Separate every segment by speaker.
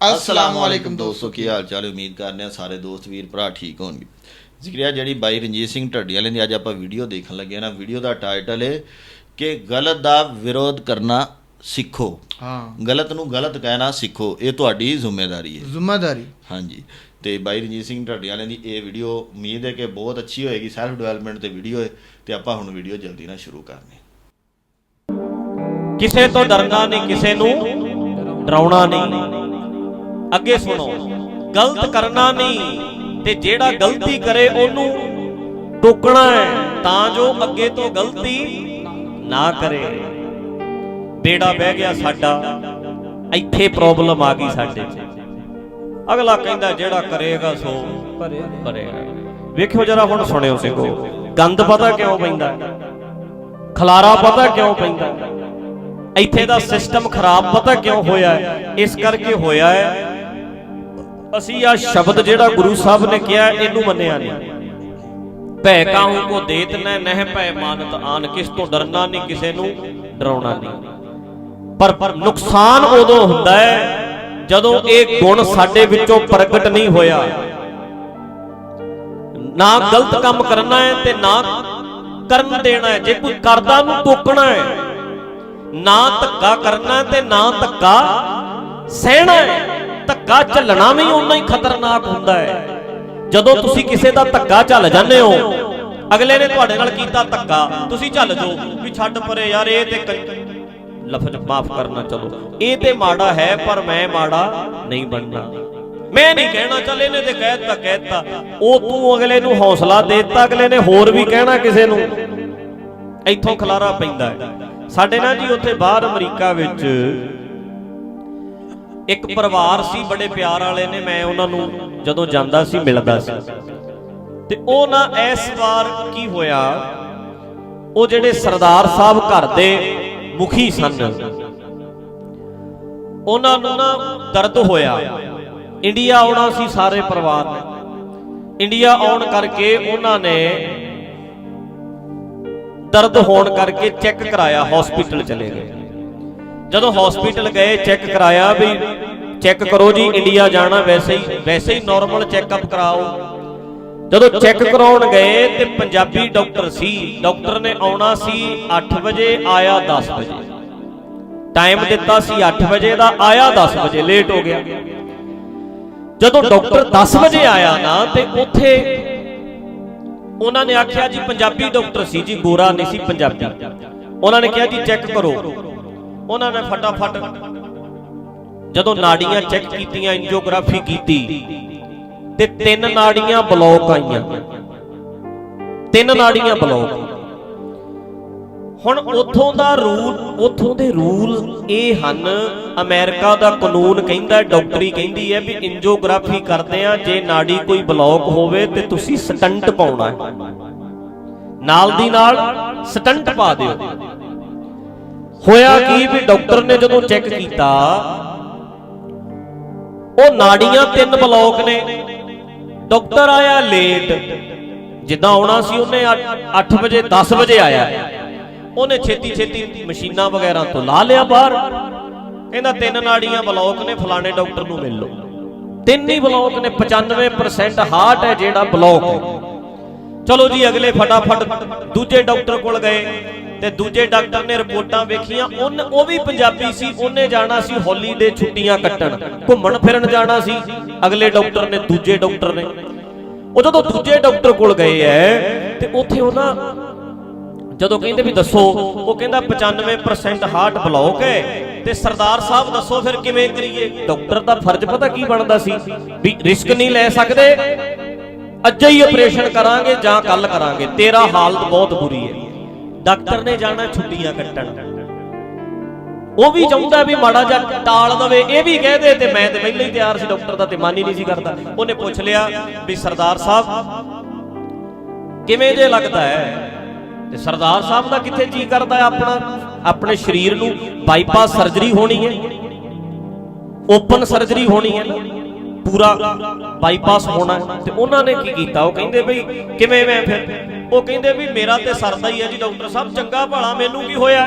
Speaker 1: ਅਸਲਾਮ ਵਾਲੇਕੁਮ
Speaker 2: ਦੋਸਤੋ ਕੀ ਹਾਲ ਚਾਲ ਹੈ? ਉਮੀਦ ਕਰਨੇ ਆ ਸਾਰੇ ਦੋਸਤ ਵੀਰ ਭਰਾ ਠੀਕ ਹੋਣਗੇ ਜ਼ਿਕਰਿਆ ਜਿਹੜੀ ਬਾਈ ਰਣਜੀਤ ਸਿੰਘ ਢੱਡੀ ਵਾਲੇ ਦੀ ਅੱਜ ਆਪਾਂ ਵੀਡੀਓ ਦੇਖਣ ਲੱਗੇ ਆ ਨਾ ਵੀਡੀਓ ਦਾ ਟਾਈਟਲ ਹੈ ਕਿ ਗਲਤ ਦਾ ਵਿਰੋਧ ਕਰਨਾ ਸਿੱਖੋ।
Speaker 1: ਹਾਂ।
Speaker 2: ਗਲਤ ਨੂੰ ਗਲਤ ਕਹਿਣਾ ਸਿੱਖੋ। ਇਹ ਤੁਹਾਡੀ ਜ਼ਿੰਮੇਵਾਰੀ ਹੈ
Speaker 1: ਜ਼ਿੰਮੇਦਾਰੀ।
Speaker 2: ਹਾਂਜੀ। ਤੇ ਬਾਈ ਰਣਜੀਤ ਸਿੰਘ ਢੱਡੀ ਵਾਲੇ ਦੀ ਇਹ ਵੀਡੀਓ ਉਮੀਦ ਹੈ ਕਿ ਬਹੁਤ ਅੱਛੀ ਹੋਏਗੀ ਸੈਲਫ ਡਿਵੈਲਪਮੈਂਟ ਤੇ ਵੀਡੀਓ ਹੈ ਤੇ ਆਪਾਂ ਹੁਣ ਵੀਡੀਓ ਜਲਦੀ ਨਾਲ ਸ਼ੁਰੂ ਕਰਨੇ
Speaker 3: ਕਿਸੇ ਤੋਂ ਡਰਨਾ ਨਹੀਂ ਕਿਸੇ ਨੂੰ ਡਰਾਉਣਾ ਨਹੀਂ। ਅੱਗੇ ਸੁਣੋ। ਗਲਤ ਕਰਨਾ ਨਹੀਂ, ਤੇ ਜਿਹੜਾ ਗਲਤੀ ਕਰੇ ਉਹਨੂੰ ਟੋਕਣਾ ਹੈ, ਤਾਂ ਜੋ ਅੱਗੇ ਤੋਂ ਗਲਤੀ ਨਾ ਕਰੇ। ਬੇੜਾ ਬਹਿ ਗਿਆ ਸਾਡਾ, ਇੱਥੇ ਪ੍ਰੋਬਲਮ ਆ ਗਈ ਸਾਡੇ 'ਚ। ਅਗਲਾ ਕਹਿੰਦਾ, ਜਿਹੜਾ ਕਰੇਗਾ ਸੋ ਭਰੇਗਾ। ਵੇਖਿਓ ਜਰਾ ਹੁਣ ਸੁਣਿਓ ਸਿੰਘੋ, ਗੰਦ ਪਤਾ ਕਿਉਂ ਪੈਂਦਾ? ਖਲਾਰਾ ਪਤਾ ਕਿਉਂ ਪੈਂਦਾ? ਇੱਥੇ ਦਾ ਸਿਸਟਮ ਖਰਾਬ ਪਤਾ ਕਿਉਂ ਹੋਇਆ ਇਸ ਕਰਕੇ ਹੋਇਆ ਹੈ ਅਸੀਂ ਆ ਸ਼ਬਦ ਜਿਹੜਾ ਗੁਰੂ ਸਾਹਿਬ ਨੇ ਕਿਹਾ, ਇਹਨੂੰ ਮੰਨਿਆ ਨਹੀਂ। ਭੈ ਕਾਹੂ ਕੋ ਦੇਤ ਨਹਿ ਨਹਿ ਭੈ ਮਾਨਤ ਆਨ ਕਿਸ ਤੋਂ ਡਰਨਾ ਨਹੀਂ, ਕਿਸੇ ਨੂੰ ਡਰਾਉਣਾ ਨਹੀਂ। ਪਰ ਨੁਕਸਾਨ ਉਦੋਂ ਹੁੰਦਾ ਹੈ ਜਦੋਂ ਇਹ ਗੁਣ ਸਾਡੇ ਵਿੱਚੋਂ ਪ੍ਰਗਟ ਨਹੀਂ ਹੋਇਆ। ਨਾ ਗਲਤ ਕੰਮ ਕਰਨਾ ਹੈ ਤੇ ਨਾ ਕਰਨ ਦੇਣਾ ਹੈ। ਜੇ ਕੋਈ ਕਰਦਾ ਨੂੰ ਟੋਕਣਾ ਹੈ, ਨਾ ਧੱਕਾ ਕਰਨਾ ਤੇ ਨਾ ਧੱਕਾ ਸਹਿਣਾ ਹੈ। ਧੱਕਾ ਝੱਲਣਾ ਵੀ ਉਨਾ ਹੀ ਖਤਰਨਾਕ ਹੁੰਦਾ ਹੈ। ਜਦੋਂ ਤੁਸੀਂ ਕਿਸੇ ਦਾ ਧੱਕਾ ਝੱਲ ਜਾਂਦੇ ਹੋ ਅਗਲੇ ਨੇ ਤੁਹਾਡੇ ਨਾਲ ਕੀਤਾ ਧੱਕਾ ਤੁਸੀਂ ਝੱਲ ਜਾਓ ਵੀ ਛੱਡ ਪਰੇ ਯਾਰ ਇਹ ਤੇ ਲਫ਼ਜ਼ ਮਾਫ ਕਰਨਾ ਚਲੋ। ਇਹ ਤੇ ਮਾੜਾ ਹੈ ਪਰ ਮੈਂ ਮਾੜਾ ਨਹੀਂ ਬਣਨਾ। ਮੈਂ ਨਹੀਂ ਕਹਿਣਾ ਚੱਲ ਇਹਨੇ ਤੇ ਕਹਿਤਾ ਕਹਿਤਾ ਉਹ ਤੂੰ ਅਗਲੇ ਨੂੰ ਹੌਸਲਾ ਦੇ ਦਿੱਤਾ ਅਗਲੇ ਨੇ ਹੋਰ ਵੀ ਕਹਿਣਾ ਕਿਸੇ ਨੂੰ। ਇੱਥੋਂ ਖਲਾਰਾ ਪੈਂਦਾ ਹੈ। ਸਾਡੇ ਨਾਲ ਜੀ ਉੱਥੇ ਬਾਹਰ ਅਮਰੀਕਾ ਵਿੱਚ ਇੱਕ ਪਰਿਵਾਰ ਸੀ, ਬੜੇ ਪਿਆਰ ਵਾਲੇ ਨੇ, ਮੈਂ ਉਹਨਾਂ ਨੂੰ ਜਦੋਂ ਜਾਂਦਾ ਸੀ, ਮਿਲਦਾ ਸੀ। ਤੇ ਉਹ ਨਾ ਇਸ ਵਾਰ ਕੀ ਹੋਇਆ? ਉਹ ਜਿਹੜੇ ਸਰਦਾਰ ਸਾਹਿਬ ਘਰ ਦੇ ਮੁਖੀ ਸਨ, ਉਹਨਾਂ ਨੂੰ ਨਾ ਦਰਦ ਹੋਇਆ। ਇੰਡੀਆ ਆਉਣਾ ਸੀ ਸਾਰੇ ਪਰਿਵਾਰ ਨੇ। ਇੰਡੀਆ ਆਉਣ ਕਰਕੇ ਉਹਨਾਂ ਨੇ ਦਰਦ ਹੋਣ ਕਰਕੇ ਚੈੱਕ ਕਰਾਇਆ ਹਸਪੀਟਲ ਚਲੇ ਗਏ। ਜਦੋਂ ਹਸਪੀਟਲ ਗਏ, ਚੈੱਕ ਕਰਾਇਆ ਵੀ ਚੈੱਕ ਕਰੋ ਜੀ ਇੰਡੀਆ ਜਾਣਾ ਵੈਸੇ ਹੀ ਵੈਸੇ ਹੀ ਨਾਰਮਲ ਚੈੱਕਅਪ ਕਰਾਓ। ਜਦੋਂ ਚੈੱਕ ਕਰਾਉਣ ਗਏ ਤੇ ਪੰਜਾਬੀ ਡਾਕਟਰ ਸੀ। ਡਾਕਟਰ ਨੇ ਆਉਣਾ ਸੀ 8 ਵਜੇ ਆਇਆ 10 ਵਜੇ। ਟਾਈਮ ਦਿੱਤਾ ਸੀ 8 ਵਜੇ ਦਾ ਆਇਆ 10 ਵਜੇ ਲੇਟ ਹੋ ਗਿਆ। ਜਦੋਂ ਡਾਕਟਰ 10 ਵਜੇ ਆਇਆ ਨਾ ਤੇ ਉੱਥੇ ਉਹਨਾਂ ਨੇ ਆਖਿਆ ਜੀ ਪੰਜਾਬੀ ਡਾਕਟਰ ਸੀ ਜੀ ਗੋਰਾ ਨਹੀਂ ਸੀ ਪੰਜਾਬੀ। ਉਹਨਾਂ ਨੇ ਕਿਹਾ ਜੀ ਚੈੱਕ ਕਰੋ। ਉਹਨਾਂ ਨੇ ਫਟਾਫਟ ਜਦੋਂ ਨਾੜੀਆਂ ਚੈੱਕ ਕੀਤੀਆਂ ਐਂਜੀਓਗ੍ਰਾਫੀ ਕੀਤੀ, ਤੇ ਤਿੰਨ ਨਾੜੀਆਂ ਬਲੌਕ ਆਈਆਂ। ਤਿੰਨ ਨਾੜੀਆਂ ਬਲੌਕ ਹੁਣ ਉਥੋਂ ਦਾ ਰੂਲ ਉਥੋਂ ਦੇ ਰੂਲ ਇਹ ਹਨ, ਅਮਰੀਕਾ ਦਾ ਕਾਨੂੰਨ ਕਹਿੰਦਾ, ਡਾਕਟਰੀ ਕਹਿੰਦੀ ਹੈ ਵੀ ਐਂਜੀਓਗ੍ਰਾਫੀ ਕਰਦੇ ਆ ਜੇ ਨਾੜੀ ਕੋਈ ਬਲੌਕ ਹੋਵੇ ਤੇ ਤੁਸੀਂ ਸਟੰਟ ਪਾਉਣਾ ਹੈ। ਨਾਲ ਦੀ ਨਾਲ ਸਟੰਟ ਪਾ ਦਿਓ। ਹੋਇਆ ਕੀ ਵੀ ਡਾਕਟਰ ਨੇ ਜਦੋਂ ਚੈੱਕ ਕੀਤਾ ਉਹ ਨਾੜੀਆਂ ਤਿੰਨ ਬਲੌਕ ਨੇ। ਡਾਕਟਰ ਆਇਆ ਲੇਟ। ਜਿੱਦਾਂ ਆਉਣਾ ਸੀ ਉਹਨੇ 8 ਵਜੇ 10 ਵਜੇ ਆਇਆ। ਉਹਨੇ ਛੇਤੀ ਛੇਤੀ ਮਸ਼ੀਨਾਂ ਵਗੈਰਾ ਤੋਂ ਲਾ ਲਿਆ ਬਾਹਰ। ਕਹਿੰਦਾ ਤਿੰਨ ਨਾੜੀਆਂ ਬਲੌਕ ਨੇ, ਫਲਾਣੇ ਡਾਕਟਰ ਨੂੰ ਮਿਲ ਲਓ। ਤਿੰਨ ਹੀ ਬਲੌਕ ਨੇ 95% ਹਾਰਟ ਹੈ ਜਿਹੜਾ ਬਲੌਕ। ਹੈ ਚਲੋ ਜੀ, ਅਗਲੇ ਫਟਾਫਟ ਦੂਜੇ ਡਾਕਟਰ ਕੋਲ ਗਏ। ਤੇ ਦੂਜੇ ਡਾਕਟਰ ਨੇ ਰਿਪੋਰਟਾਂ ਵੇਖੀਆਂ ਉਹਨ ਉਹ ਵੀ ਪੰਜਾਬੀ ਸੀ, ਉਹਨੇ ਜਾਣਾ ਸੀ ਹੋਲੀ ਦੇ ਛੁੱਟੀਆਂ ਕੱਟਣ, ਘੁੰਮਣ ਫਿਰਨ ਜਾਣਾ ਸੀ। ਅਗਲੇ ਡਾਕਟਰ ਨੇ ਦੂਜੇ ਡਾਕਟਰ ਨੇ। ਉਹ ਜਦੋਂ ਦੂਜੇ ਡਾਕਟਰ ਕੋਲ ਗਏ ਐ, ਤੇ ਉੱਥੇ ਉਹ ਨਾ ਜਦੋਂ ਕਹਿੰਦੇ ਵੀ ਦੱਸੋ, ਉਹ ਕਹਿੰਦਾ 95% ਹਾਰਟ ਬਲੌਕ ਹੈ ਤੇ ਸਰਦਾਰ ਸਾਹਿਬ ਦੱਸੋ ਫਿਰ ਕਿਵੇਂ ਕਰੀਏ? ਡਾਕਟਰ ਦਾ ਫਰਜ਼ ਪਤਾ ਕੀ ਬਣਦਾ ਸੀ? ਵੀ ਰਿਸਕ ਨਹੀਂ ਲੈ ਸਕਦੇ। ਅੱਜ ਹੀ ਆਪਰੇਸ਼ਨ ਕਰਾਂਗੇ ਜਾਂ ਕੱਲ ਕਰਾਂਗੇ। ਤੇਰਾ ਹਾਲਤ ਬਹੁਤ ਬੁਰੀ ਹੈ ਡਾਕਟਰ ਨੇ ਜਾਣਾ ਛੁੱਟੀਆਂ ਕੱਟਣ। ਉਹ ਵੀ ਚਾਹੁੰਦਾ ਵੀ ਮਾੜਾ ਜਿਹਾ ਟਾਲ ਦਵੇ, ਇਹ ਵੀ ਕਹਿ ਤੇ ਮੈਂ ਤੇ ਪਹਿਲਾਂ ਹੀ ਤਿਆਰ ਸੀ, ਡਾਕਟਰ ਦਾ ਤੇ ਮਨ ਹੀ ਨਹੀਂ ਸੀ ਕਰਦਾ। ਉਹਨੇ ਪੁੱਛ ਲਿਆ ਵੀ ਸਰਦਾਰ ਸਾਹਿਬ, ਕਿਵੇਂ ਜੇ ਲੱਗਦਾ ਹੈ? ਤੇ ਸਰਦਾਰ ਸਾਹਿਬ ਦਾ ਕਿੱਥੇ ਜੀ ਕਰਦਾ ਹੈ ਆਪਣਾ? ਆਪਣੇ ਸਰੀਰ ਨੂੰ ਬਾਈਪਾਸ ਸਰਜਰੀ ਹੋਣੀ ਹੈ। ਓਪਨ ਸਰਜਰੀ ਹੋਣੀ ਹੈ ਨਾ। ਪੂਰਾ ਬਾਈਪਾਸ ਹੋਣਾ ਤੇ ਉਹਨਾਂ ਨੇ ਕੀ ਕੀਤਾ? ਉਹ ਕਹਿੰਦੇ ਬਈ, ਕਿਵੇਂ ਮੈਂ ਫਿਰ ਉਹ ਕਹਿੰਦੇ ਵੀ ਮੇਰਾ ਤੇ ਸਰਦਾ ਹੀ ਹੈ ਜੀ ਡਾਕਟਰ ਸਾਹਿਬ, ਚੰਗਾ ਭਲਾ ਮੈਨੂੰ ਕੀ ਹੋਇਆ?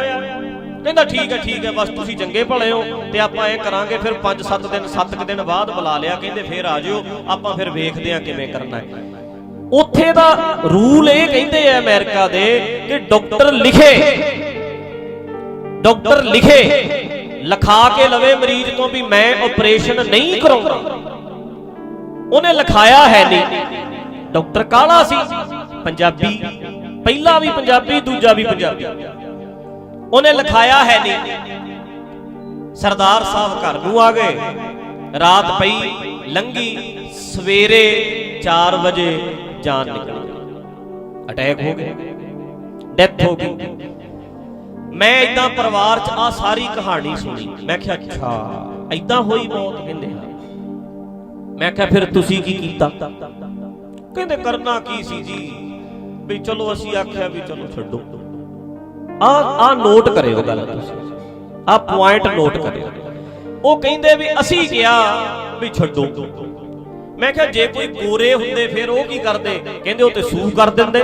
Speaker 3: ਕਹਿੰਦਾ ਠੀਕ ਹੈ ਠੀਕ ਹੈ, ਬਸ ਤੁਸੀਂ ਚੰਗੇ ਭਲੇ ਹੋ ਤੇ ਆਪਾਂ ਇਹ ਕਰਾਂਗੇ, ਫਿਰ 5-7 ਦਿਨ 7 ਦਿਨ ਬਾਅਦ ਬੁਲਾ ਲਿਆ, ਕਹਿੰਦੇ ਫਿਰ ਆ ਜਿਓ, ਆਪਾਂ ਫਿਰ ਵੇਖਦੇ ਆ ਕਿਵੇਂ ਕਰਨਾ ਹੈ। ਉੱਥੇ ਦਾ ਰੂਲ ਇਹ ਕਹਿੰਦੇ ਆ ਅਮਰੀਕਾ ਦੇ ਕਿ ਡਾਕਟਰ ਲਿਖੇ ਡਾਕਟਰ ਲਿਖੇ, ਲਿਖਾ ਕੇ ਲਵੇ ਮਰੀਜ਼ ਤੋਂ ਵੀ ਮੈਂ ਆਪਰੇਸ਼ਨ ਨਹੀਂ ਕਰਾਉਂਦਾ। ਉਹਨੇ ਲਿਖਾਇਆ ਹੈ ਨਹੀਂ। ਡਾਕਟਰ ਕਾਲਾ ਸੀ? ਪੰਜਾਬੀ, ਪਹਿਲਾ ਵੀ ਪੰਜਾਬੀ, ਦੂਜਾ ਵੀ ਪੰਜਾਬੀ। ਉਹਨੇ ਲਿਖਾਇਆ ਹੈ ਨਹੀਂ। ਸਰਦਾਰ ਸਾਹਿਬ ਘਰ ਨੂੰ ਆ ਗਏ। ਰਾਤ ਪਈ ਲੰਗੀ ਸਵੇਰੇ 4 ਵਜੇ ਜਾਨ ਨਿਕਲ। ਅਟੈਕ ਹੋ ਗਿਆ ਡੈਥ ਹੋ ਗਈ। ਮੈਂ ਇਦਾਂ ਪਰਿਵਾਰ 'ਚ ਆ ਸਾਰੀ ਕਹਾਣੀ ਸੁਣੀ। ਮੈਂ ਕਿਹਾ, ਅੱਛਾ ਇਦਾਂ ਹੋਈ ਮੌਤ ਕਹਿੰਦੇ ਹਾਂ ਮੈਂ ਕਿਹਾ, ਫਿਰ ਤੁਸੀਂ ਕੀ ਕੀਤਾ? ਕਹਿੰਦੇ, ਕਰਨਾ ਕੀ ਸੀ ਜੀ? ਵੀ ਚਲੋ ਅਸੀਂ ਆਖਿਆ ਵੀ ਚਲੋ ਛੱਡੋ। ਆ ਆ ਨੋਟ ਕਰਿਓ ਗੱਲ ਤੁਸੀਂ। ਆ ਪੁਆਇੰਟ ਨੋਟ ਕਰਿਓ। ਉਹ ਕਹਿੰਦੇ ਵੀ ਅਸੀਂ ਕਿਹਾ ਵੀ ਛੱਡੋ। ਮੈਂ ਕਿਹਾ ਜੇ ਕੋਈ ਗੋਰੇ ਹੁੰਦੇ ਫਿਰ ਉਹ ਕੀ ਕਰਦੇ? ਕਹਿੰਦੇ ਉਹ ਤੇ ਸੂ ਕਰ ਦਿੰਦੇ।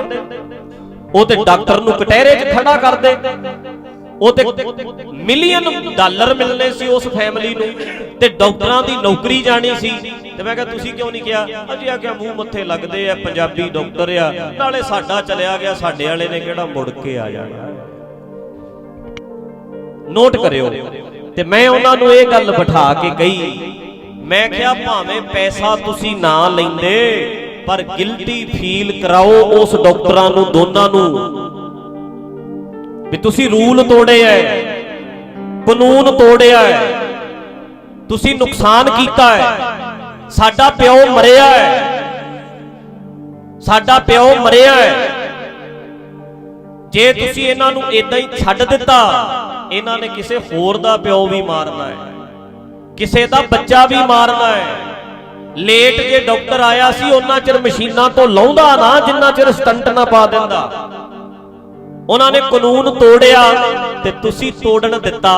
Speaker 3: ਉਹ ਤੇ ਡਾਕਟਰ ਨੂੰ ਕਟਹਿਰੇ 'ਚ ਖੜਾ ਕਰਦੇ। ਉਹ ਤੇ ਮਿਲੀਅਨ ਡਾਲਰ ਮਿਲਨੇ ਸੀ ਉਸ ਫੈਮਿਲੀ ਨੂੰ। ਤੇ ਡਾਕਟਰਾਂ ਦੀ ਨੌਕਰੀ ਜਾਣੀ ਸੀ। ਤੇ ਮੈਂ ਕਿਹਾ, ਤੁਸੀਂ ਕਿਉਂ ਨਹੀਂ ਕਿਹਾ? ਅਜੀ ਆ ਕਿਹਾ ਮੂੰਹ ਮੱਥੇ ਲੱਗਦੇ ਆ, ਪੰਜਾਬੀ ਡਾਕਟਰ ਆ। ਨਾਲੇ ਸਾਡਾ ਚਲਿਆ ਗਿਆ, ਸਾਡੇ ਵਾਲੇ ਨੇ ਕਿਹੜਾ ਮੁੜ ਕੇ ਆ ਜਾਣਾ? ਨੋਟ ਕਰਿਓ ਤੇ ਮੈਂ ਉਹਨਾਂ ਨੂੰ ਇਹ ਗੱਲ ਬਿਠਾ ਕੇ ਕਹੀ। ਮੈਂ ਕਿਹਾ, ਭਾਵੇਂ ਪੈਸਾ ਤੁਸੀਂ ਨਾ ਲੈਂਦੇ, ਪਰ ਗਿਲਟੀ ਫੀਲ ਕਰਾਓ ਉਸ ਡਾਕਟਰਾਂ ਨੂੰ, ਦੋਨਾਂ ਨੂੰ। ਵੀ ਤੁਸੀਂ ਰੂਲ ਤੋੜੇ ਐ ਕਾਨੂੰਨ ਤੋੜਿਆ ਹੈ, ਤੁਸੀਂ ਨੁਕਸਾਨ ਕੀਤਾ ਹੈ। ਸਾਡਾ ਪਿਓ ਮਰਿਆ ਹੈ। ਸਾਡਾ ਪਿਓ ਮਰਿਆ ਹੈ। ਜੇ ਤੁਸੀਂ ਇਹਨਾਂ ਨੂੰ ਇਦਾਂ ਹੀ ਛੱਡ ਦਿੱਤਾ, ਇਹਨਾਂ ਨੇ ਕਿਸੇ ਹੋਰ ਦਾ ਪਿਓ ਵੀ ਮਾਰਨਾ ਹੈ। ਕਿਸੇ ਦਾ ਬੱਚਾ ਵੀ ਮਾਰਨਾ ਹੈ। ਲੇਟ ਜੇ ਡਾਕਟਰ ਆਇਆ ਸੀ, ਉਹਨਾਂ ਚਿਰ ਮਸ਼ੀਨਾਂ ਤੋਂ ਲਾਉਂਦਾ ਨਾ, ਜਿੰਨਾ ਚਿਰ ਸਟੰਟ ਨਾ ਪਾ ਦਿੰਦਾ। ਉਹਨਾਂ ਨੇ ਕਾਨੂੰਨ ਤੋੜਿਆ ਤੇ ਤੁਸੀਂ ਤੋੜਨ ਦਿੱਤਾ।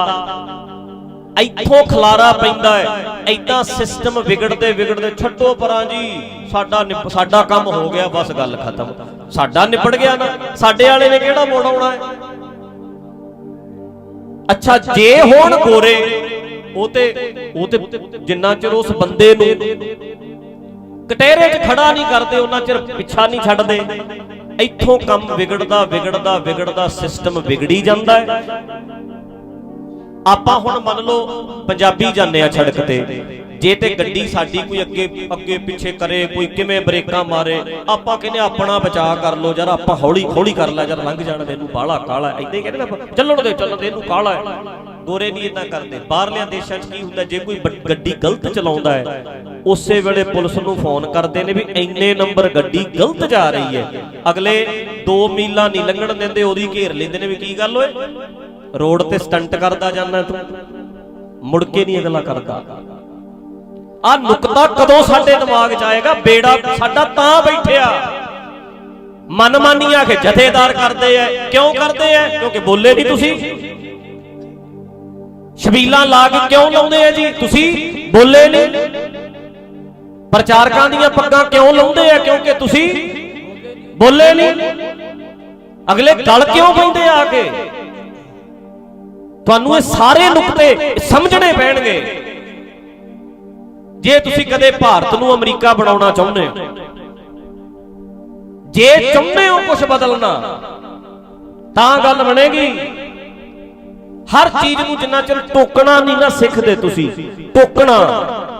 Speaker 3: ਇੱਥੋਂ ਖਲਾਰਾ ਪੈਂਦਾ ਹੈ। ਐਦਾਂ ਸਿਸਟਮ ਵਿਗੜਦੇ ਵਿਗੜਦੇ ਛੱਡੋ ਪਰਾਂ ਜੀ, ਸਾਡਾ ਸਾਡਾ ਕੰਮ ਹੋ ਗਿਆ, ਬਸ ਗੱਲ ਖਤਮ। ਸਾਡਾ ਨਿਪੜ ਗਿਆ ਨਾ, ਸਾਡੇ ਵਾਲੇ ਨੇ ਕਿਹੜਾ ਮੋੜ ਆਉਣਾ ਹੈ? ਅੱਛਾ, ਜੇ ਹੋਣ ਗੋਰੇ, ਉਹ ਤੇ ਉਹ ਤੇ ਜਿੰਨਾ ਚਿਰ ਉਸ ਬੰਦੇ ਨੂੰ ਕਟਹਿਰੇ 'ਚ ਖੜਾ ਨਹੀਂ ਕਰਦੇ, ਉਹਨਾਂ ਚਿਰ ਪਿੱਛਾ ਨਹੀਂ ਛੱਡਦੇ। ਇੱਥੋਂ ਕੰਮ ਵਿਗੜਦਾ ਵਿਗੜਦਾ ਵਿਗੜਦਾ ਸਿਸਟਮ ਵਿਗੜੀ ਜਾਂਦਾ ਹੈ। ਆਪਾਂ ਹੁਣ ਮੰਨ ਲਓ ਪੰਜਾਬੀ ਜਾਂਦੇ ਆ ਸੜਕ ਤੇ। ਜੇ ਤੇ ਗੱਡੀ ਸਾਡੀ ਕੋਈ ਅੱਗੇ ਅੱਗੇ ਪਿੱਛੇ ਕਰੇ ਕੋਈ ਕਿਵੇਂ ਬ੍ਰੇਕਾਂ ਮਾਰੇ ਆਪਾਂ ਕਹਿੰਦੇ ਆਪਣਾ ਬਚਾਅ ਕਰ ਲੋ ਜਰਾ ਆਪਾਂ ਹੌਲੀ ਹੌਲੀ ਕਰ ਲੈ ਜਰਾ ਲੰਘ ਜਾਣ ਦੇ ਇਹਨੂੰ ਬਾਹਲਾ ਕਾਲਾ ਐਦਾਂ ਹੀ ਕਹਿੰਦੇ ਆਪਾਂ, ਚੱਲਣ ਦੇ ਚੱਲਣ ਦੇ ਇਹਨੂੰ ਕਾਲਾ ਗੋਰੇ ਨਹੀਂ ਇਦਾਂ ਕਰਦੇ। ਬਾਹਰਲਿਆਂ ਦੇਸ਼ਾਂ 'ਚ ਕੀ ਹੁੰਦਾ ਜੇ ਕੋਈ ਗੱਡੀ ਗਲਤ ਚਲਾਉਂਦਾ ਹੈ ਉਸੇ ਵੇਲੇ ਪੁਲਿਸ ਨੂੰ ਫੋਨ ਕਰਦੇ ਨੇ ਵੀ ਇੰਨੇ ਨੰਬਰ ਗੱਡੀ ਗਲਤ ਜਾ ਰਹੀ ਹੈ। ਅਗਲੇ 2 ਮੀਲਾਂ ਨਹੀਂ ਲੰਘਣ ਦਿੰਦੇ ਉਹਦੀ ਘੇਰ ਲੈਂਦੇ ਨੇ ਵੀ ਕੀ ਗੱਲ ਓਏ? ਰੋਡ ਤੇ ਸਟੰਟ ਕਰਦਾ ਜਾਂਦਾ ਤੂੰ। ਮੁੜ ਕੇ ਨਹੀਂ ਅਗਲਾ ਕਰਦਾ। ਆ ਨੁਕਤਾ ਕਦੋਂ ਸਾਡੇ ਦਿਮਾਗ 'ਚ ਆਏਗਾ? ਬੇੜਾ ਸਾਡਾ ਤਾਂ ਬੈਠਿਆ। ਮਨਮਾਨੀਆਂ ਕਿ ਜਥੇਦਾਰ ਕਰਦੇ ਐ। ਕਿਉਂ ਕਰਦੇ ਐ? ਕਿਉਂਕਿ ਬੋਲੇ ਨਹੀਂ ਤੁਸੀਂ। ਸ਼ਬੀਲਾਂ ਲਾ ਕੇ ਕਿਉਂ ਲਾਉਂਦੇ ਆ ਜੀ? ਤੁਸੀਂ ਬੋਲੇ ਨਹੀਂ ਪ੍ਰਚਾਰਕਾਂ ਦੀਆਂ ਪੱਗਾਂ ਕਿਉਂ ਲਾਉਂਦੇ ਆ ਕਿਉਂਕਿ ਤੁਸੀਂ ਬੋਲੇ ਨਹੀਂ ਅਗਲੇ ਗਲ ਕਿਉਂ ਪੈਂਦੇ ਆ ਕੇ? ਤੁਹਾਨੂੰ ਇਹ ਸਾਰੇ ਨੁਕਤੇ ਸਮਝਣੇ ਪੈਣਗੇ। ਜੇ ਤੁਸੀਂ ਕਦੇ ਭਾਰਤ ਨੂੰ ਅਮਰੀਕਾ ਬਣਾਉਣਾ ਚਾਹੁੰਦੇ ਹੋ ਜੇ ਚਾਹੁੰਦੇ ਹੋ ਕੁਝ ਬਦਲਣਾ ਤਾਂ ਗੱਲ ਬਣੇਗੀ। ਹਰ ਚੀਜ਼ ਨੂੰ ਜਿੰਨਾ ਚਿਰ ਟੋਕਣਾ ਨਹੀਂ ਨਾ ਸਿੱਖਦੇ ਤੁਸੀਂ ਟੋਕਣਾ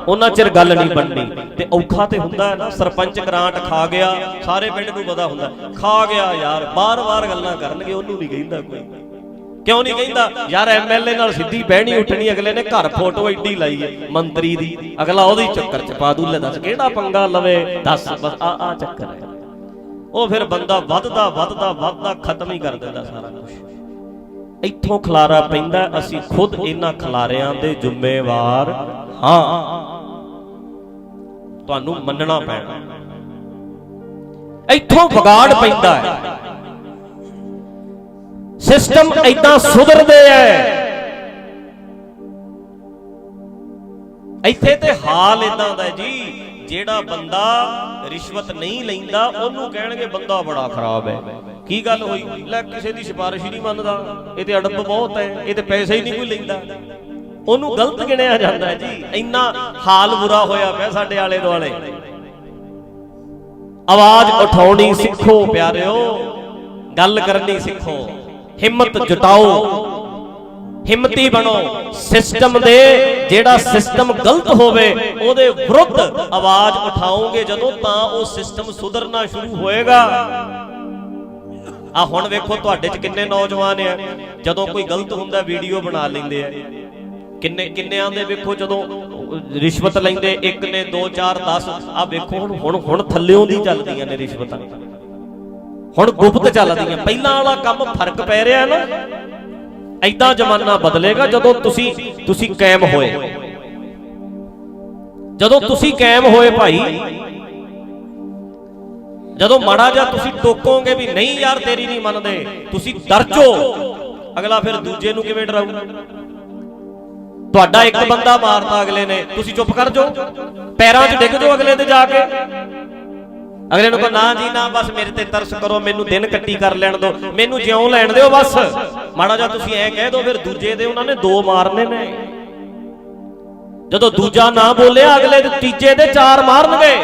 Speaker 3: ਉਹਨਾਂ ਚਿਰ ਗੱਲ ਨਹੀਂ ਬਣਨੀ। ਤੇ ਔਖਾ ਤੇ ਹੁੰਦਾ ਹੈ ਨਾ ਸਰਪੰਚ ਗ੍ਰਾਂਟ ਖਾ ਗਿਆ ਸਾਰੇ ਪਿੰਡ ਨੂੰ ਪਤਾ ਹੁੰਦਾ ਖਾ ਗਿਆ ਯਾਰ ਬਾਰ-ਬਾਰ ਗੱਲਾਂ ਕਰਨਗੇ ਉਹਨੂੰ ਨਹੀਂ ਕਹਿੰਦਾ ਕੋਈ। ਕਿਉਂ ਨਹੀਂ ਕਹਿੰਦਾ? ਯਾਰ ਐਮਐਲਏ ਨਾਲ ਸਿੱਧੀ ਬਹਿਣੀ ਉੱਠਣੀ, ਅਗਲੇ ਨੇ ਘਰ ਫੋਟੋ ਐਡੀ ਲਾਈ ਹੈ, ਮੰਤਰੀ ਦੀ। ਅਗਲਾ ਉਹਦੀ ਚੱਕਰ ਚ ਪਾ ਦੂ, ਲੈ ਦੱਸ ਕਿਹੜਾ ਪੰਗਾ ਲਵੇ? ਦੱਸ, ਬਸ ਆ ਆ ਚੱਕਰ ਹੈ। ਉਹ ਫਿਰ ਬੰਦਾ ਵੱਧਦਾ ਵੱਧਦਾ ਵੱਧਦਾ, ਖਤਮ ਹੀ ਕਰ ਦਿੰਦਾ ਸਾਰਾ ਕੁਝ ਇੱਥੋਂ ਖਲਾਰਾ ਪੈਂਦਾ, ਅਸੀਂ ਖੁਦ ਇਹਨਾਂ ਖਲਾਰਿਆਂ ਦੇ ਜ਼ਿੰਮੇਵਾਰ ਹਾਂ। ਤੁਹਾਨੂੰ ਮੰਨਣਾ ਪੈਣਾ। ਇੱਥੋਂ ਵਿਗਾੜ ਪੈਂਦਾ ਹੈ। ਸਿਸਟਮ ਐਦਾਂ ਸੁਧਰਦੇ ਐ। ਇੱਥੇ ਤੇ ਹਾਲ ਇਦਾਂ ਦਾ ਹੈ ਜੀ, ਜਿਹੜਾ ਬੰਦਾ ਰਿਸ਼ਵਤ ਨਹੀਂ ਲੈਂਦਾ, ਉਹਨੂੰ ਕਹਿਣਗੇ ਬੰਦਾ ਬੜਾ ਖਰਾਬ ਹੈ ਕੀ ਗੱਲ ਹੋਈ? ਲੈ, ਕਿਸੇ ਦੀ ਸਿਫਾਰਿਸ਼ ਹੀ ਨਹੀਂ ਮੰਨਦਾ। ਇਹ ਤੇ ਅੜਪ ਬਹੁਤ ਹੈ ਇਹ ਤੇ ਪੈਸੇ ਹੀ ਨਹੀਂ ਕੋਈ ਲੈਂਦਾ। ਉਹਨੂੰ ਗਲਤ ਗਿਣਿਆ ਜਾਂਦਾ ਜੀ। ਇੰਨਾ ਹਾਲ ਬੁਰਾ ਹੋਇਆ ਪਿਆ ਸਾਡੇ ਆਲੇ ਦੁਆਲੇ। ਆਵਾਜ਼ ਉਠਾਉਣੀ ਸਿੱਖੋ, ਪਿਆਰਿਓ। ਗੱਲ ਕਰਨੀ ਸਿੱਖੋ। ਹਿੰਮਤ ਜੁਟਾਓ ਹਿੰਮਤੀ ਬਣੋ। ਸਿਸਟਮ ਦੇ ਜਿਹੜਾ ਸਿਸਟਮ ਗਲਤ ਹੋਵੇ ਉਹਦੇ ਵਿਰੁੱਧ ਆਵਾਜ਼ ਉਠਾਓਗੇ ਜਦੋਂ ਤਾਂ ਉਹ ਸਿਸਟਮ ਸੁਧਰਨਾ ਸ਼ੁਰੂ ਹੋਏਗਾ। ਆ ਹੁਣ ਵੇਖੋ ਤੁਹਾਡੇ ਚ ਕਿੰਨੇ ਨੌਜਵਾਨ ਆ। ਜਦੋਂ ਕੋਈ ਗਲਤ ਹੁੰਦਾ ਵੀਡੀਓ ਬਣਾ ਲੈਂਦੇ ਆ। ਕਿੰਨੇ ਕਿੰਨਿਆਂ ਦੇ ਵੇਖੋ ਜਦੋਂ ਰਿਸ਼ਵਤ ਲੈਂਦੇ ਇੱਕ ਨੇ 2 4 10 ਆ ਵੇਖੋ ਹੁਣ ਹੁਣ ਹੁਣ ਥੱਲਿਓਂ ਦੀ ਚੱਲਦੀਆਂ ਨੇ ਰਿਸ਼ਵਤਾਂ। ਹੁਣ ਗੁਪਤ ਚੱਲਦੀਆਂ। ਪਹਿਲਾਂ ਵਾਲਾ ਕੰਮ ਫ਼ਰਕ ਪੈ ਰਿਹਾ ਨਾ। ਐਦਾਂ ਜ਼ਮਾਨਾ ਬਦਲੇਗਾ ਜਦੋਂ ਤੁਸੀਂ ਤੁਸੀਂ ਕਾਇਮ ਹੋਏ। ਜਦੋਂ ਤੁਸੀਂ ਕਾਇਮ ਹੋਏ ਭਾਈ ਜਦੋਂ ਮਾੜਾ ਜਿਹਾ ਤੁਸੀਂ ਟੋਕੋਗੇ ਵੀ ਨਹੀਂ ਯਾਰ ਤੇਰੀ ਨਹੀਂ ਮੰਨਦੇ ਤੁਸੀਂ ਦਰਜੋ ਅਗਲਾ ਫਿਰ ਦੂਜੇ ਨੂੰ ਕਿਵੇਂ ਡਰਾਊ ਤੁਹਾਡਾ ਇੱਕ ਬੰਦਾ ਮਾਰਤਾ ਅਗਲੇ ਨੇ ਤੁਸੀਂ ਚੁੱਪ ਕਰ ਜਾਓ। ਪੈਰਾਂ 'ਚ ਡਿੱਗ ਜਾਓ ਅਗਲੇ ਤੇ ਜਾ ਕੇ। ਅਗਲੇ ਨੂੰ ਕਹੋ, ਨਾ ਜੀ, ਨਾ, ਬਸ ਮੇਰੇ ਤੇ ਤਰਸ ਕਰੋ, ਮੈਨੂੰ ਦਿਨ ਕੱਟੀ ਕਰ ਲੈਣ ਦਿਓ, ਮੈਨੂੰ ਜਿਉਂ ਲੈਣ ਦਿਓ, ਬਸ। ਮਾੜਾ ਜਿਹਾ ਤੁਸੀਂ ਐ ਕਹਿ ਦਿਓ, ਫਿਰ ਦੂਜੇ ਦੇ ਉਹਨਾਂ ਨੇ ਦੋ ਮਾਰਨੇ ਨੇ। ਜਦੋਂ ਦੂਜਾ ਨਾ ਬੋਲਿਆ ਅਗਲੇ ਦੇ ਤੀਜੇ ਦੇ ਚਾਰ ਮਾਰਨਗੇ।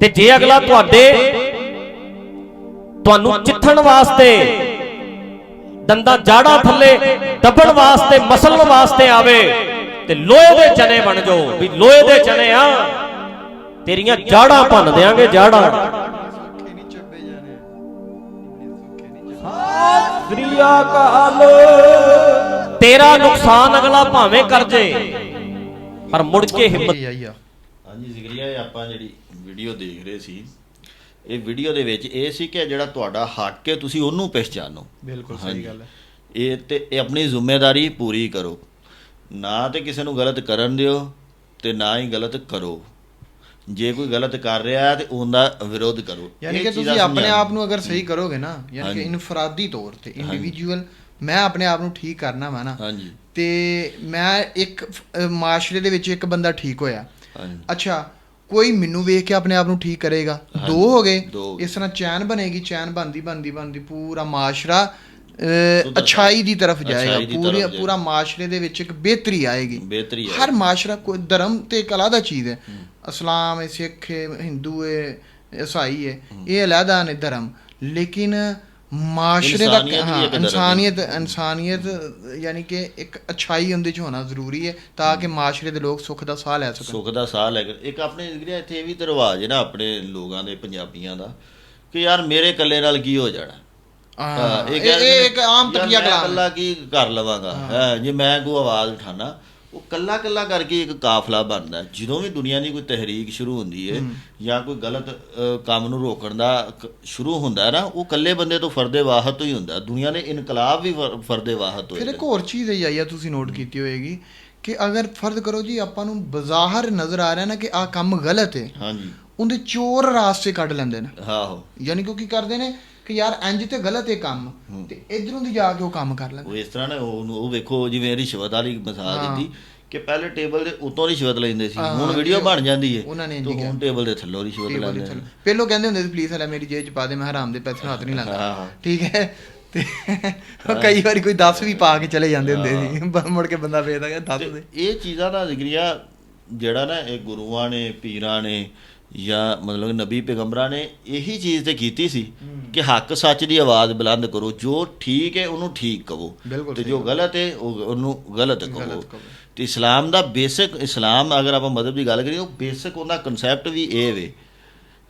Speaker 3: ਤੇ ਜੇ ਅਗਲਾ ਤੁਹਾਡੇ, ਤੁਹਾਨੂੰ ਚਿੱਥਣ ਵਾਸਤੇ, ਦੰਦਾ ਜਾੜਾ ਥੱਲੇ ਦੱਬਣ ਵਾਸਤੇ, ਮਸਲਣ ਵਾਸਤੇ ਆਵੇ, ਤੇ ਲੋਹੇ ਦੇ ਚਨੇ ਬਣ ਜਾਓ, ਵੀ ਲੋਹੇ ਦੇ ਚਨੇ ਆ। ਤੇਰੀਆਂ ਜਾੜਾਂ ਭੰਨ ਦੇਾਂਗੇ ਜਾੜਾਂ।
Speaker 1: ਸੌਖੇ ਨਹੀਂ ਚੱਬੇ ਜਾਣੇ ਇੰਨੇ ਸੌਖੇ ਨਹੀਂ ਚੱਬੇ
Speaker 3: ਸ੍ਰੀ ਅਕਾਲ ਤੇਰਾ ਨੁਕਸਾਨ ਅਗਲਾ ਭਾਵੇਂ ਕਰ ਜੇ ਪਰ ਮੁੜ ਕੇ ਹਿੰਮਤ
Speaker 2: ਹਾਂਜੀ ਜ਼ਿਕਰੀਆ ਇਹ ਆਪਾਂ ਜਿਹੜੀ ਵੀਡੀਓ ਦੇਖ ਰਹੇ ਸੀ ਇਹ ਵੀਡੀਓ ਦੇ ਵਿੱਚ ਇਹ ਸੀ ਕਿ ਜਿਹੜਾ ਤੁਹਾਡਾ ਹੱਕ ਹੈ ਤੁਸੀਂ ਉਹਨੂੰ ਪਹਿਚਾਨੋ।
Speaker 1: ਬਿਲਕੁਲ ਸਹੀ। ਗੱਲ ਹੈ।
Speaker 2: ਇਹ ਤੇ ਇਹ ਆਪਣੀ ਜ਼ਿੰਮੇਵਾਰੀ ਪੂਰੀ ਕਰੋ। ਨਾ ਤੇ ਕਿਸੇ ਨੂੰ ਗਲਤ ਕਰਨ ਦਿਓ ਤੇ ਨਾ ਹੀ ਗਲਤ ਕਰੋ। ਜੇ ਕੋਈ ਗਲਤ ਕਰ ਰਿਹਾ ਹੈ ਤੇ ਉਹਦਾ ਵਿਰੋਧ ਕਰੋ।
Speaker 1: ਯਾਨੀ ਕਿ ਤੁਸੀਂ ਆਪਣੇ। ਆਪ ਨੂੰ ਅਗਰ ਸਹੀ ਕਰੋਗੇ ਨਾ ਯਾਨੀ ਕਿ। ਇਨਫਰਾਦੀ ਤੌਰ ਤੇ ਇੰਡੀਵਿਜੂਅਲ ਮੈਂ ਆਪਣੇ ਆਪ ਨੂੰ ਠੀਕ ਕਰਨਾ ਵਾ ਨਾ।
Speaker 2: ਹਾਂਜੀ।
Speaker 1: ਤੇ ਮੈਂ ਇੱਕ ਮਾਸ਼ਰੇ ਦੇ ਵਿੱਚ ਇੱਕ ਬੰਦਾ ਠੀਕ ਹੋਇਆ।
Speaker 2: ਹਾਂਜੀ।
Speaker 1: ਅੱਛਾ ਕੋਈ ਮੈਨੂੰ ਵੇਖ ਕੇ ਆਪਣੇ ਆਪ ਨੂੰ ਠੀਕ ਕਰੇਗਾ? ਦੋ ਹੋ ਗਏ। ਇਸ ਤਰ੍ਹਾਂ ਚੈਨ ਬਣੇਗੀ ਚੈਨ ਬਣਦੀ ਬਣਦੀ ਬਣਦੀ ਪੂਰਾ ਮਾਸ਼ਰਾ। ਅੱਛਾਈ ਦੀ ਤਰਫ ਜਾਏਗਾ ਪੂਰੀ। ਪੂਰਾ ਮਾਸ਼ਰੇ ਦੇ ਵਿੱਚ ਇੱਕ ਬਿਹਤਰੀ ਆਏਗੀ।
Speaker 2: ਬਿਹਤਰੀ
Speaker 1: ਹਰ ਮਾਸ਼ਰਾ ਕੋਈ ਧਰਮ ਤੇ ਇੱਕ ਅਲੱਗਾ ਚੀਜ਼ ਹੈ। ਇਸਲਾਮ ਹੈ ਸਿੱਖ ਹੈ ਹਿੰਦੂ ਹੈ ਈਸਾਈ ਹੈ ਇਹ ਅਲੱਗਾ ਨੇ ਧਰਮ। ਲੇਕਿਨ ਮਾਸ਼ਰੇ ਦਾ
Speaker 2: ਇਨਸਾਨੀਅਤ।
Speaker 1: ਇਨਸਾਨੀਅਤ ਇਨਸਾਨੀਅਤ ਯਾਨੀ ਕਿ ਇੱਕ ਅਛਾਈ ਉਹਦੇ ਚ ਹੋਣਾ ਜ਼ਰੂਰੀ ਹੈ ਤਾਂ ਕਿ ਮਾਸ਼ਰੇ ਦੇ ਲੋਕ ਸੁੱਖ ਦਾ ਸਾਹ ਲੈ ਸਕਣ।
Speaker 2: ਸੁੱਖ ਦਾ ਸਾਹ ਲੈ ਕੇ ਇੱਕ ਆਪਣੇ ਇੱਥੇ ਇਹ ਵੀ ਤੇ ਰਿਵਾਜ ਹੈ ਨਾ ਆਪਣੇ ਲੋਕਾਂ ਦੇ ਪੰਜਾਬੀਆਂ ਦਾ ਕਿ ਯਾਰ ਮੇਰੇ ਇਕੱਲੇ ਨਾਲ ਕੀ ਹੋ ਜਾਣਾ?
Speaker 1: ਹਾਂ, ਇਹ ਇਹ ਇੱਕ ਆਮ
Speaker 2: ਯਾਰ
Speaker 1: ਤਕੀਆ ਕਲਾਮ ਹੈ।
Speaker 2: ਇਕੱਲਾ ਕੀ ਕਰ ਲਵਾਂਗਾ? ਹੈ। ਜੇ ਮੈਂ ਕੋਈ ਆਵਾਜ਼ ਉਠਾਣਾ ਉਹ ਕੱਲਾ ਕੱਲਾ ਕਰਕੇ ਇੱਕ ਕਾਫਲਾ ਬਣਦਾ ਹੈ। ਜਦੋਂ ਵੀ ਦੁਨੀਆ ਦੀ ਕੋਈ ਤਹਿਰੀਕ ਸ਼ੁਰੂ ਹੁੰਦੀ ਹੈ ਜਾਂ ਕੋਈ ਗਲਤ ਕੰਮ ਨੂੰ ਰੋਕਣ ਦਾ ਕ- ਸ਼ੁਰੂ ਹੁੰਦਾ ਹੈ ਨਾ ਉਹ ਕੱਲੇ ਬੰਦੇ ਤੋਂ ਫਰਦੇ ਵਾਹਤ ਤੋਂ ਹੀ ਹੁੰਦਾ ਦੁਨੀਆ ਨੇ ਇਨਕਲਾਬ ਵੀ ਫਰ- ਫਰਦੇ ਵਾਹਤ ਹੋਏ
Speaker 1: ਫਿਰ। ਇੱਕ ਹੋਰ ਚੀਜ਼ ਆਈ ਆ ਤੁਸੀਂ ਨੋਟ ਕੀਤੀ ਹੋਏਗੀ ਕਿ ਅਗਰ ਫਰਜ਼ ਕਰੋ ਜੀ ਆਪਾਂ ਨੂੰ ਬਜ਼ਾਹਰ ਨਜ਼ਰ ਆ ਰਿਹਾ ਨਾ ਕਿ ਆਹ ਕੰਮ ਗਲਤ ਹੈ
Speaker 2: ਹਾਂਜੀ।
Speaker 1: ਉਹਦੇ ਚੋਰ ਰਾਸਤੇ ਕੱਢ ਲੈਂਦੇ ਨੇ।
Speaker 2: ਆਹੋ।
Speaker 1: ਯਾਨੀ ਕਿ ਉਹ ਕੀ ਕਰਦੇ ਨੇ ਕਿ ਯਾਰ ਇੰਜ ਤੇ ਗਲਤ ਹੈ ਕੰਮ। ਤੇ ਇਧਰੋਂ ਦੀ ਜਾ ਕੇ ਉਹ ਕੰਮ ਕਰ ਲੈਂਦੇ।
Speaker 2: ਉਹ ਇਸ ਤਰ੍ਹਾਂ ਨਾ ਉਹ ਉਹ ਵੇਖੋ ਜਿਵੇਂ ਰਿਸ਼ਵਤ ਵਾਲੀ ਮਿਸਾਲ। ਦਿੱਤੀ ਕਿ ਪਹਿਲੇ ਟੇਬਲ ਦੇ ਉੱਤੋਂ ਰਿਸ਼ਵਤ ਲੈਂਦੇ ਸੀ। ਹੁਣ ਵੀਡੀਓ ਬਣ ਜਾਂਦੀ ਹੈ
Speaker 1: ਉਹਨਾਂ ਨੇ
Speaker 2: ਹੁਣ ਟੇਬਲ ਦੇ ਥੱਲੋਂ ਰਿਸ਼ਵਤ ਲੈਂਦੇ ਨੇ।
Speaker 1: ਪਹਿਲੋਂ ਕਹਿੰਦੇ ਹੁੰਦੇ ਸੀ ਪੁਲਿਸ ਵਾਲਾ ਮੇਰੀ ਜੇਬ ਚ ਪਾ ਦੇ ਮੈਂ ਹਰਾਮ ਦੇ ਪੈਸੇ ਹੱਥ ਨਹੀਂ ਲਾਉਂਦਾ। ਠੀਕ ਹੈ? ਤੇ ਕਈ ਵਾਰੀ ਕੋਈ 10 ਵੀ ਪਾ ਕੇ ਚਲੇ ਜਾਂਦੇ ਹੁੰਦੇ ਸੀ। ਮੁੜ ਕੇ ਬੰਦਾ ਵੇਚਦਾ ਕਿ 10 ਦੇ।
Speaker 2: ਇਹ ਚੀਜ਼ਾਂ ਦਾ ਜ਼ਿਕਰੀਆ ਜਿਹੜਾ ਨਾ ਇਹ ਗੁਰੂਆਂ ਨੇ ਪੀਰਾਂ ਨੇ ਜਾਂ ਮਤਲਬ ਨਬੀ ਪੈਗੰਬਰਾਂ ਨੇ ਇਹੀ ਚੀਜ਼ ਤੇ ਕੀਤੀ ਸੀ ਕਿ ਹੱਕ ਸੱਚ ਦੀ ਆਵਾਜ਼ ਬੁਲੰਦ ਕਰੋ ਜੋ ਠੀਕ ਹੈ ਉਹਨੂੰ ਠੀਕ ਕਹੋ। ਤੇ ਜੋ ਗਲਤ ਹੈ ਉਹ ਉਹਨੂੰ ਗਲਤ ਕਹੋ।
Speaker 1: ਕਹੋ।
Speaker 2: ਤੇ ਇਸਲਾਮ ਦਾ ਬੇਸਿਕ ਇਸਲਾਮ ਅਗਰ ਆਪਾਂ ਮਦਦ ਦੀ ਗੱਲ ਕਰੀਏ ਉਹ ਬੇਸਿਕ ਉਹਦਾ ਕਨਸੈਪਟ ਵੀ ਇਹ ਵੇ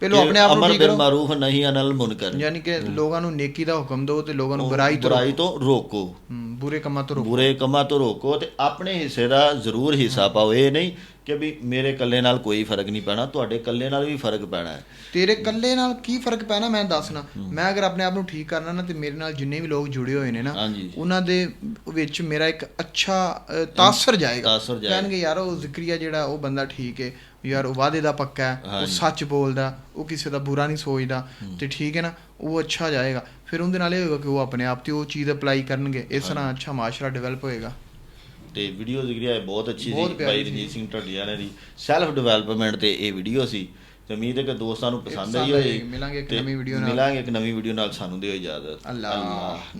Speaker 1: ਪਹਿਲੋਂ ਆਪਣੇ ਆਪ ਨੂੰ
Speaker 2: ਅਮਰ
Speaker 1: ਠੀਕ
Speaker 2: ਬਿਲ
Speaker 1: ਕਰੋ।
Speaker 2: ਮਾਰੂਫ ਨਹੀਂ ਅਨਲ ਮੁਨਕਰ।
Speaker 1: ਯਾਨੀ ਕਿ ਲੋਕਾਂ ਨੂੰ ਨੇਕੀ ਦਾ ਹੁਕਮ ਦਿਓ ਤੇ ਲੋਕਾਂ ਨੂੰ ਬੁਰਾਈ ਤੋਂ
Speaker 2: ਬੁਰਾਈ ਤੋਂ ਰੋਕੋ।
Speaker 1: ਹਮ, ਬੁਰੇ ਕੰਮਾਂ ਤੋਂ ਰੋਕੋ।
Speaker 2: ਬੁਰੇ ਕੰਮਾਂ ਤੋਂ ਰੋਕੋ ਤੇ ਆਪਣੇ ਹਿੱਸੇ ਦਾ ਜ਼ਰੂਰ ਹਿੱਸਾ ਪਾਓ। ਇਹ ਨਹੀਂ ਕਿ ਵੀ ਮੇਰੇ ਇਕੱਲੇ ਨਾਲ ਕੋਈ ਫ਼ਰਕ ਨਹੀਂ ਪੈਣਾ ਤੁਹਾਡੇ ਇਕੱਲੇ ਨਾਲ ਵੀ ਫ਼ਰਕ ਪੈਣਾ ਹੈ।
Speaker 1: ਤੇਰੇ ਇਕੱਲੇ ਨਾਲ ਕੀ ਫ਼ਰਕ ਪੈਣਾ ਮੈਂ ਦੱਸਣਾ। ਮੈਂ ਅਗਰ ਆਪਣੇ ਆਪ ਨੂੰ ਠੀਕ ਕਰਨਾ ਨਾ ਤੇ ਮੇਰੇ ਨਾਲ ਜਿੰਨੇ ਵੀ ਲੋਕ ਜੁੜੇ ਹੋਏ ਨੇ ਨਾ
Speaker 2: ਹਾਂਜੀ।
Speaker 1: ਉਹਨਾਂ ਦੇ ਵਿੱਚ ਮੇਰਾ ਇੱਕ ਅੱਛਾ ਅ, ਤਾਸਰ ਜਾਏਗਾ।
Speaker 2: ਤਾਸਰ ਜਾਏਗਾ।
Speaker 1: ਕਹਿਣਗੇ ਯਾਰ ਉਹ ਜ਼ਿਕਰੀਆ ਜਿਹੜਾ ਉਹ ਬੰਦਾ ਠੀਕ ਹੈ ਯਾਰ ਉਹ ਵਾਅਦੇ ਦਾ ਪੱਕਾ ਹੈ ਉਹ। ਸੱਚ ਬੋਲਦਾ ਉਹ ਕਿਸੇ ਦਾ ਬੁਰਾ ਨਹੀਂ ਸੋਚਦਾ ਤੇ ਠੀਕ ਹੈ ਨਾ ਉਹ ਅੱਛਾ ਜਾਏਗਾ। ਫਿਰ ਉਹਦੇ ਨਾਲ ਇਹ ਹੋਏਗਾ ਕਿ ਉਹ ਆਪਣੇ ਆਪ ਤੇ ਉਹ ਚੀਜ਼ ਅਪਲਾਈ ਕਰਨਗੇ। ਇਸ ਤਰ੍ਹਾਂ ਅੱਛਾ ਮਾਸ਼ਰਾ ਡਿਵੈਲਪ ਹੋਏਗਾ।
Speaker 2: ਤੇ ਵੀਡੀਓ ਜ਼ਿਕਰੀਆ ਇਹ ਬਹੁਤ ਅੱਛੀ ਸੀ ਬਾਈ। ਰਣਜੀਤ ਸਿੰਘ ਢੱਡੀਆਂ ਨੇ ਦੀ। ਸੈਲਫ ਡਿਵੈਲਪਮੈਂਟ ਤੇ ਇਹ ਵੀਡੀਓ ਸੀ। ਤੇ ਉਮੀਦ ਹੈ ਕਿ ਦੋਸਤਾਂ ਨੂੰ ਪਸੰਦ ਆਈ। ਹੋਏਗੀ।
Speaker 1: ਮਿਲਾਂਗੇ ਇੱਕ ਨਵੀਂ ਵੀਡੀਓ ਨਾਲ।
Speaker 2: ਮਿਲਾਂਗੇ ਇੱਕ ਨਵੀਂ ਵੀਡੀਓ ਨਾਲ। ਸਾਨੂੰ ਦਿਓ ਇਜਾਜ਼ਤ।
Speaker 1: ਅੱਲਾਹ।